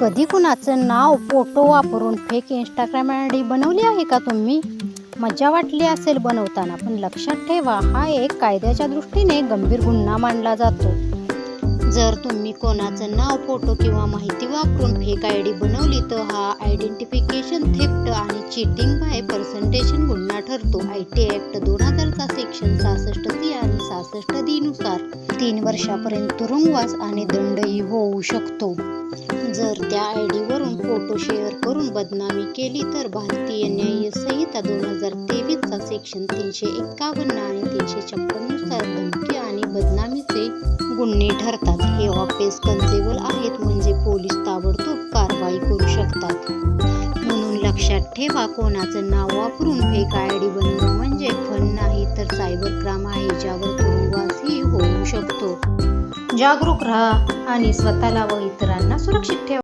कधी कुणाचं नाव फोटो वापरून फेक इंस्टाग्राम आय डी बनवली आहे का तुम्ही? मजा वाटली असेल बनवताना पण लक्षात ठेवा हा एक कायद्याच्या दृष्टीने गंभीर गुन्हा मानला जातो. जर तुम्ही कोणाचं नाव फोटो किंवा माहिती वापरून फेक आय डी बनवली तर हा आयडेंटिफिकेशन थेफ्ट आणि चीटिंग बाय पर्सेंटेशन गुन्हा ठरतो. आय टी ॲक्ट दोन हजारचा सेक्शन सहासष्ट सी सहासष्ट दिनुसार तीन वर्षापर्यंत तुरुंगवास आणि दंडही होऊ शकतो. जर त्या आय डीवरून फोटो शेअर करून बदनामी केली तर भारतीय न्याय संहिता दोन हजार तेवीसचा सेक्शन तीनशे एक्कावन्न आणि तीनशे छप्पन्ननुसार धमकी आणि बदनामीचे गुन्हे ठरतात. हे ऑफिस कन्सेबल आहेत म्हणजे पोलीस ताबडतोब कारवाई करू शकतात. म्हणून लक्षात ठेवा कोणाचं नाव वापरून फेक आय डी बनवून सायबर क्राम आहे ज्यावर तुरुंगवासही होऊ शकतो. जागरूक राहा आणि स्वतःला व इतरांना सुरक्षित ठेवा.